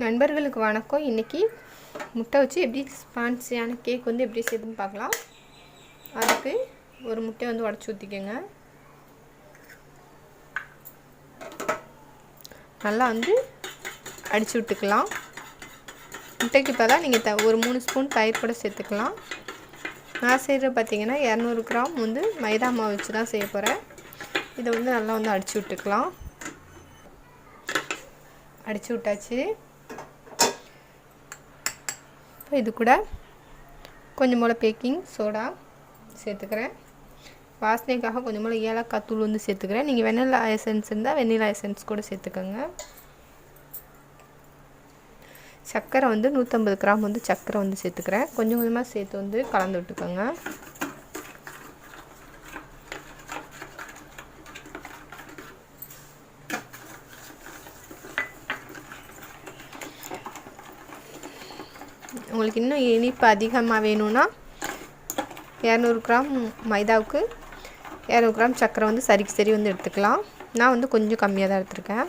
நண்பர்களுக்கு வணக்கம். இன்றைக்கி முட்டை வச்சு எப்படி ஸ்பான்சியான கேக் வந்து எப்படி செய்யுதுன்னு பார்க்கலாம். அதுக்கு ஒரு முட்டையை வந்து உடச்சி ஊற்றிக்கோங்க நல்லா வந்து அடித்து விட்டுக்கலாம். முட்டைக்கு பதிலாக நீங்கள் த ஒரு மூணு ஸ்பூன் தயிர் கூட சேர்த்துக்கலாம். நான் செய்கிற பார்த்தீங்கன்னா இரநூறு கிராம் வந்து மைதா மாவு வச்சு தான் செய்ய போகிறேன் இதை வந்து நல்லா வந்து அடித்து விட்டுக்கலாம். அடித்து விட்டாச்சு. இது கூட கொஞ்சம் போல் பேக்கிங் சோடா சேர்த்துக்கிறேன். வாசனைக்காக கொஞ்சம் போல் ஏலக்காய் தூள் வந்து சேர்த்துக்கிறேன். நீங்கள் வெனிலா எசன்ஸ் இருந்தால் வெண்ணிலா எசன்ஸ் கூட சேர்த்துக்கோங்க. சர்க்கரை வந்து நூற்றம்பது கிராம் வந்து சர்க்கரை வந்து சேர்த்துக்கிறேன். கொஞ்சம் கொஞ்சமாக சேர்த்து வந்து கலந்து விட்டுக்கோங்க. உங்களுக்கு இன்னும் இனிப்பு அதிகமாக வேணும்னா இரநூறு கிராம் மைதாவுக்கு இரநூறு கிராம் சர்க்கரை வந்து சரிக்கு சரி வந்து எடுத்துக்கலாம். நான் வந்து கொஞ்சம் கம்மியாக தான் எடுத்திருக்கேன்.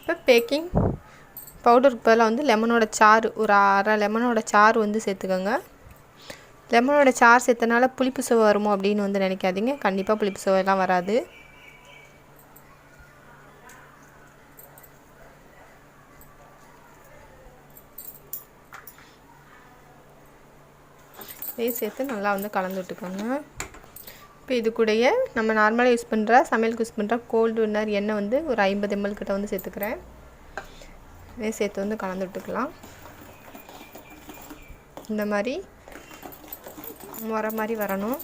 இப்போ பேக்கிங் பவுடருக்கு பதிலாக வந்து லெமனோட சாறு ஒரு அரை லெமனோட சாறு வந்து சேர்த்துக்கோங்க. லெமனோட சார் சேர்த்தனால புளிப்பு சுவை வருமோ அப்படின்னு வந்து நினைக்காதீங்க. கண்டிப்பாக புளிப்பு சுவையெல்லாம் வராது. இதையும் சேர்த்து நல்லா வந்து கலந்து விட்டுக்கோங்க. இப்போ இது கூடயே நம்ம நார்மலாக யூஸ் பண்ணுற சமையலுக்கு யூஸ் பண்ணுற கோல்டு வின்னர் எண்ணெய் வந்து ஒரு ஐம்பது எம்எல் கிட்ட வந்து சேர்த்துக்கிறேன். இதையும் சேர்த்து வந்து கலந்து விட்டுக்கலாம். இந்த மாதிரி வர மாதிரி வரணும்.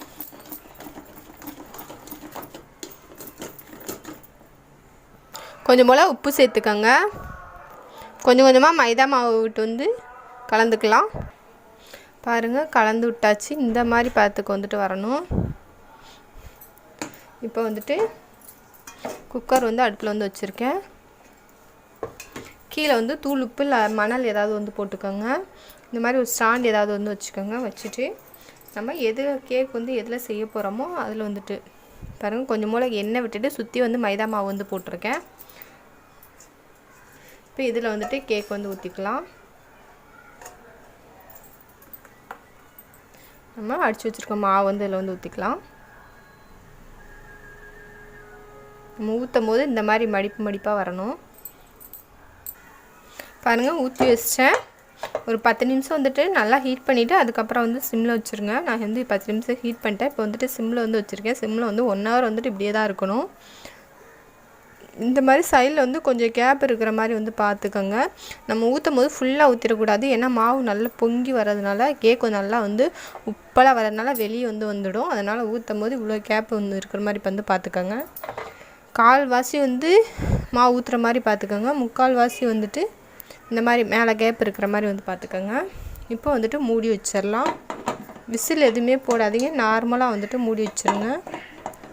கொஞ்சம் போல் உப்பு சேர்த்துக்கோங்க. கொஞ்சம் கொஞ்சமாக மைதா மாவு விட்டு வந்து கலந்துக்கலாம். பாருங்கள் கலந்து விட்டாச்சு. இந்த மாதிரி பதத்துக்கு வந்துட்டு வரணும். இப்போ வந்துட்டு குக்கர் வந்து அடுப்பில் வந்து வச்சுருக்கேன். கீழே வந்து தூள் உப்பு இல்லை மணல் ஏதாவது வந்து போட்டுக்கோங்க. இந்த மாதிரி ஒரு ஸ்டாண்ட் ஏதாவது வந்து வச்சுக்கோங்க. வச்சுட்டு நம்ம எது கேக் வந்து எதில் செய்ய போகிறோமோ அதில் வந்துட்டு பாருங்கள் கொஞ்சம் மூளை எண்ணெய் விட்டுட்டு சுற்றி வந்து மைதா மாவு வந்து போட்டிருக்கேன். இப்போ இதில் வந்துட்டு கேக் வந்து ஊற்றிக்கலாம் நம்ம அடித்து வச்சுருக்க மாவு வந்து இதில் வந்து ஊற்றிக்கலாம் நம்ம ஊற்றும் போது இந்த மாதிரி மடிப்பு மடிப்பாக வரணும். பாருங்கள் ஊற்றி வச்சிட்டேன். ஒரு பத்து நிமிஷம் வந்துட்டு நல்லா ஹீட் பண்ணிவிட்டு அதுக்கப்புறம் வந்து சிம்மில் வச்சுருங்க. நான் வந்து பத்து நிமிஷம் ஹீட் பண்ணிட்டேன். இப்போ வந்துட்டு சிம்மில் வந்து வச்சுருக்கேன். சிம்மில் வந்து ஒன் ஹவர் வந்துட்டு இப்படியே தான் இருக்கணும். இந்த மாதிரி சைடில் வந்து கொஞ்சம் கேப் இருக்கிற மாதிரி வந்து பார்த்துக்கோங்க. நம்ம ஊற்றும் போது ஃபுல்லாக ஊற்றிடக்கூடாது ஏன்னா மாவு நல்லா பொங்கி வர்றதுனால கேக்கு நல்லா வந்து உப்பலாக வரதுனால வெளியே வந்து வந்துடும். அதனால் ஊற்றும் போது இவ்வளோ கேப் வந்து இருக்கிற மாதிரி வந்து பார்த்துக்கோங்க. கால்வாசி வந்து மாவு ஊற்றுற மாதிரி பார்த்துக்கோங்க. முக்கால் வாசி வந்துட்டு இந்த மாதிரி மேலே கேப் இருக்கிற மாதிரி வந்து பார்த்துக்கோங்க. இப்போ வந்துட்டு மூடி வச்சிடலாம். விசில் எதுவுமே போடாதீங்க. நார்மலாக வந்துட்டு மூடி வச்சுருங்க.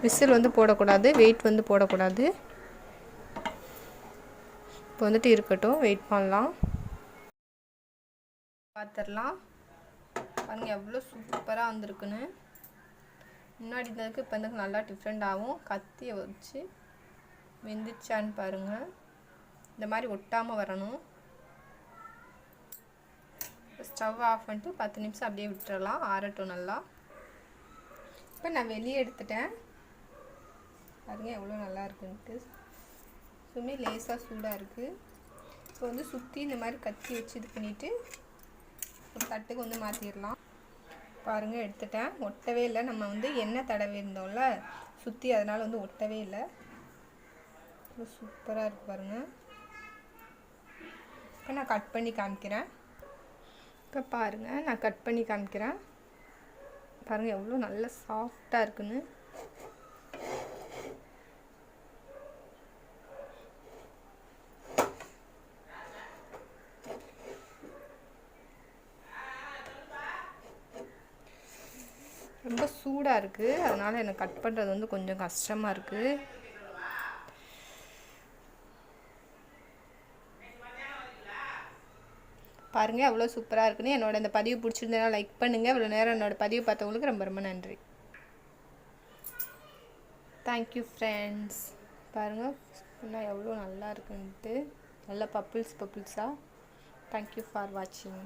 விசில் வந்து போடக்கூடாது. வெயிட் வந்து போடக்கூடாது. இப்போ வந்துட்டு இருக்கட்டும். வெயிட் பண்ணலாம். பார்த்துடலாம். பாருங்க எவ்வளோ சூப்பராக வந்திருக்குன்னு. முன்னாடி இருந்ததுக்கு இப்போ வந்து நல்லா டிஃப்ரெண்ட் ஆகும். கத்தியை வச்சு வெந்துச்சான்னு பாருங்கள் இந்த மாதிரி ஒட்டாமல் வரணும். ஸ்டவ் ஆஃப் பண்ணிட்டு பத்து நிமிஷம் அப்படியே விட்டுறலாம் ஆறட்டும் நல்லா. இப்போ நான் வெளியே எடுத்துட்டேன். பாருங்க எவ்வளோ நல்லா இருக்குன்ட்டு. சும்மே லேசாக சூடாக இருக்குது இப்போ வந்து சுற்றி இந்த மாதிரி கத்தி வச்சு இது பண்ணிவிட்டு ஒரு தட்டுக்கு வந்து மாற்றிடலாம் பாருங்கள் எடுத்துட்டேன். ஒட்டவே இல்லை. நம்ம வந்து எண்ணெய் தடவி இருந்தோம்ல சுற்றி அதனால் வந்து ஒட்டவே இல்லை. சூப்பராக இருக்குது பாருங்கள் இப்போ நான் கட் பண்ணி காமிக்கிறேன். இப்போ பாருங்கள் நான் கட் பண்ணி காமிக்கிறேன். பாருங்கள் எவ்வளோ நல்ல சாஃப்டாக இருக்குன்னு. ரொம்ப சூடாக இருக்குது அதனால் எனக்கு கட் பண்ணுறது வந்து கொஞ்சம் கஷ்டமாக இருக்குது பாருங்கள் எவ்வளோ சூப்பராக இருக்குன்னு. என்னோட இந்த பதிவு பிடிச்சிருந்தேனா லைக் பண்ணுங்கள் இவ்வளோ நேரம் என்னோட பதிவு பார்த்தவங்களுக்கு ரொம்ப ரொம்ப நன்றி. தேங்க்யூ ஃப்ரெண்ட்ஸ் பாருங்கள் இன்னும் எவ்வளோ நல்லா இருக்குன்ட்டு. நல்ல பப்புள்ஸ் பப்புள்ஸாக தேங்க்யூ ஃபார் வாட்சிங்